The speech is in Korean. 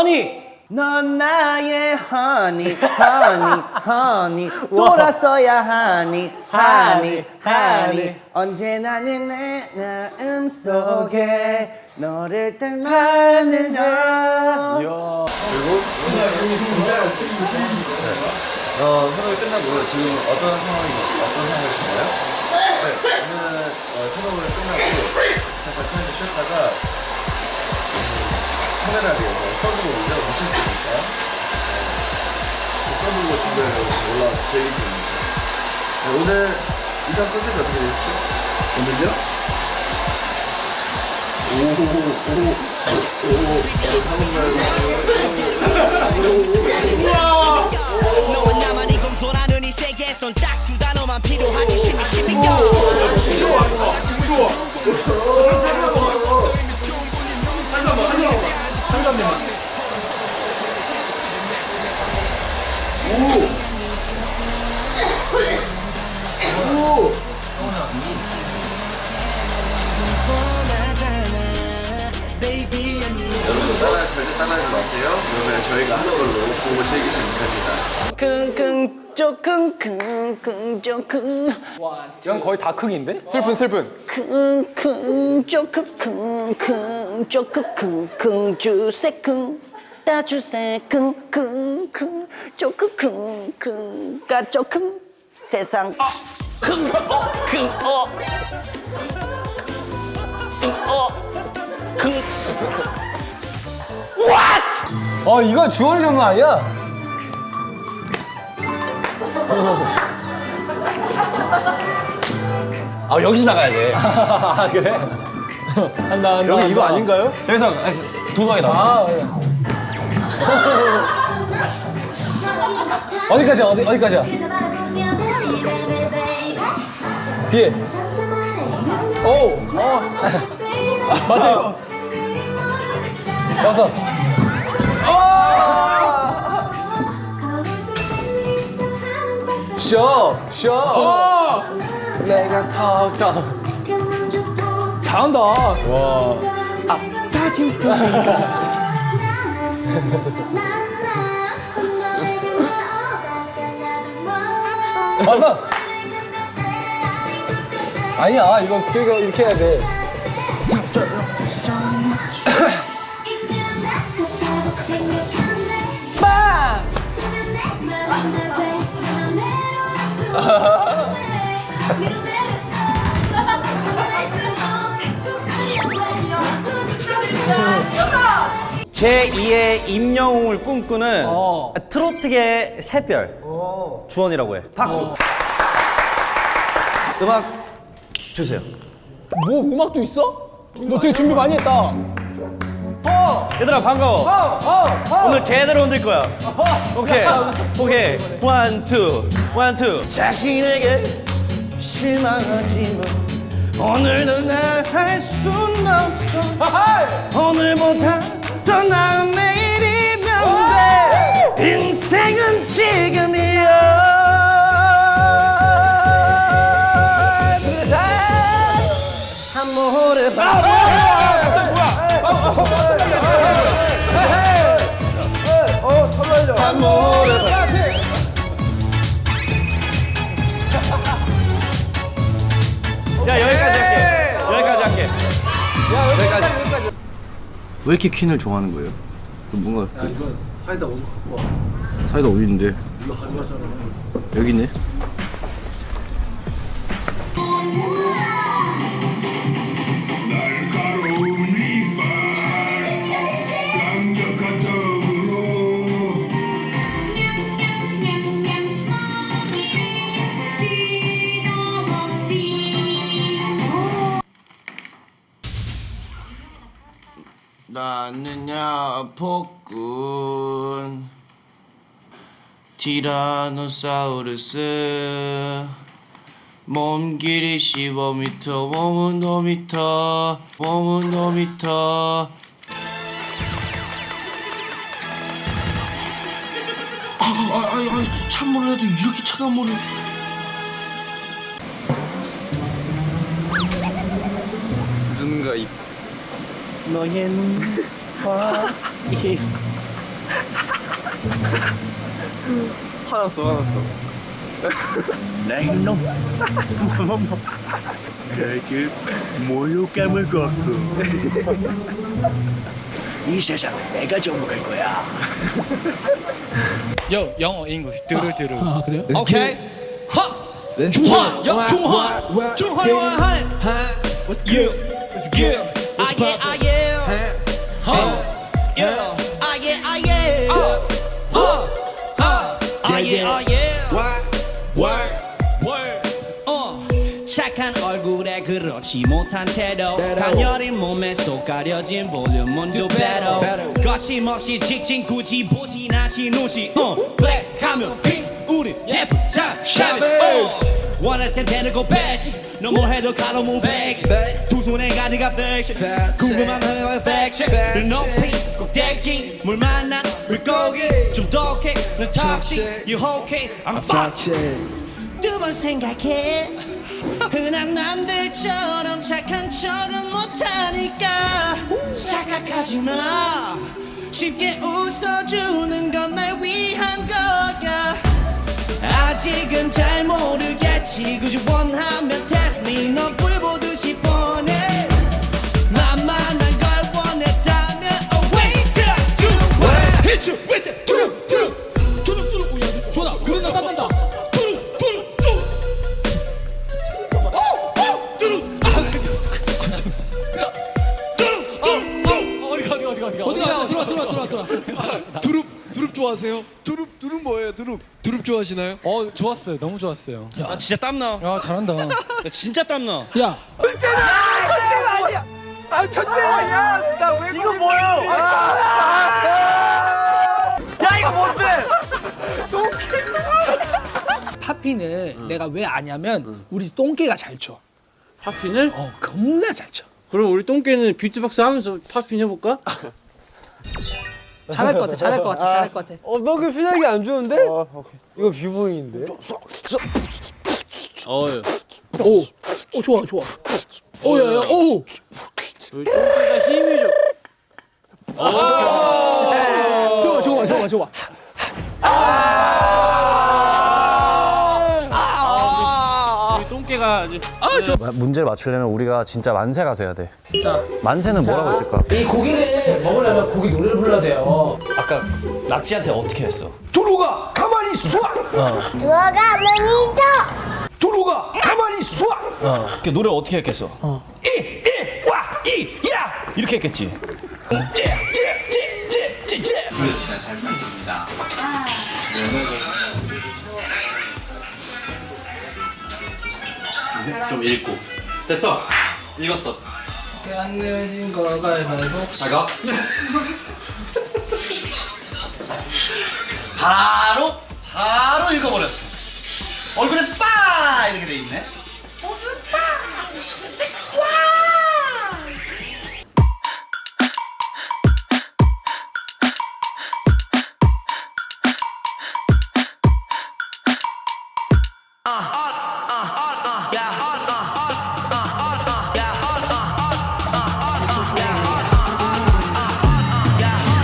허니. 넌 나의 허니 허니 허니. 돌아서야 하니 하니 하니 언제나는 내 마음 속에 너를 닮아는 너 어, 선호이 끝나고 지금 어떤 상황이 어떤 상황이신가요? 네, 오늘 어, 선호를 끝나고 잠깐 차에서 쉬었다가 음, 카메라를 뭐 써보고 올려 네, 써보고 집에 올라와서 제일 중입니다. 네, 오늘 이상 컨셉이 어떻게 되셨죠? 오늘요? 공손하는 따라하지 마세요. 그러면 저희가 하는 걸로 보고 즐기시면 됩니다. 킁킁 쪼킁킁킁 쪼킁 이건 거의 다 킁인데? 슬픈 슬픈. 킁킁 쪼크킁킁 쪼크킁킁 주세 킁 따주세 킁킁킁 쪼크킁킁 까쪼킁 세상 어, 이거 주원이 장난 아니야? 아 여기서 나가야 돼 아, 그래? 한다, 한다. 여기 이거 아닌가요? 여기서 도망이 나와 아, 그래. 어디까지야, 어디, 어디까지야? 뒤에. 오, 어. 맞아, 이거. 쇼, 쇼. 내가 턱턱. 잘한다. 와. 맞아. 아니야, 이거, 이거 이렇게 해야 돼. 제2의 임영웅을 꿈꾸는 어. 트로트계 새별 주원이라고 해 박수 음악 주세요 뭐, 음악도 있어? 너 되게 준비 많이 했다. 얘들아 반가워. 오늘 제대로 흔들 거야. 오케이. 오케이. 원 투 원 투 자신에게 실망하지 마 오늘도 날할순 없어. 오늘보다 더 나은 내일이면 돼. 인생은 지금이야. 한 모를 어, 모를 야 여기까지 할게. 여기까지 할게. 여기까지. 왜 이렇게 퀸을 좋아하는 거예요? 뭔가 그 사이다 어디 사이다 어디 있는데? 여기 있네 나는야 폭군 티라노사우루스. 몸 길이 15m 몸은 5m 몸은 5m 아, 아, 아니, 아니, 찬물을 해도 이렇게 차가운 물을. 누군가 이 너의 눈과 입 화났어 화났어. 뭐뭐 그 모욕감을 줬어. 이 세상은 내가 정복할 거야. 요 영어 잉글리시 뚜루뚜루 아 그래요? 오케이. 중화 영 중화. 중화 한 What's good? What's good What's 아예 아예 아예 아예 아예 아예 어, 착한 얼굴에 그렇지 못한 태도. 가녀린 몸에 속 가려진 볼륨은 두 배로 거침없이 직진 굳이 보진 않지 눈치 어, 블랙 하면 핑. 우리 예쁜 자 어. 원할 땐 데리고 빼지. 너무 해도 가로 무백. 두 손에 가득한 팩트 궁금한 하면 팩트 늘 높이 꼭대기. 물 만난 물고기? 좀 더해 난 탑시. 유혹해 I'm fucked. 두번 생각해. 흔한 남들처럼 착한 척은 못하니까. 착각하지 마. 쉽게 웃어주는 건 날 위한 모르겠지 굳이 원하면 test me. 넌 불 보듯이 뻔해. 나만한 걸 원했다면 oh wait till I do what hit you with. the tudu tudu 뚜룩 뚜룩 오야 좋아. 그런다. 딴단다 tudu tudu tudu oh oh tudu 어디가 어디가 어디가 어디가 어디 가? 들어와 들어와 들어와 들어와. 두릅 두릅 좋아하세요? 두릅 두릅 뭐예요? 두릅 좋아하시나요? 어 좋았어요 너무 좋았어요 아 진짜 땀나 야 잘한다 나 진짜 땀나 야 이거 뭐예요 야 이거 뭔데 파피는 내가 왜 아냐면 우리 똥개가 잘 쳐. 파핀을? 어 겁나 잘 쳐. 그럼 우리 똥개는 뷰티박스 하면서 파핀 해볼까? 잘할 것 같아 잘할 것 같아 잘할 것 같아. 어, 너 그 표정이 안 좋은데? 이거 뷰보잉인데? 어, 예. 오, 오 좋아 좋아. 오야야 오. 우리 똥개가 힘이 좀. 좋 문제를 맞추려면 우리가 진짜 만세가 돼야 돼. 자, 만세는 뭐라고 했을까? 이 고기를 먹으려면 고기 노래를 불러야 돼요. 아까 낙지한테 어떻게 했어? 두루가 가만히 있어 두루가 가만히 있어! 그 노래 어떻게 했겠어? 이이와이야! 이렇게 했겠지 좀 읽고. 됐어. 읽었어. 안 내진 거 가위바위보. 잘가. 바로 바로 읽어버렸어. 얼굴에 빠! 이렇게 돼 있네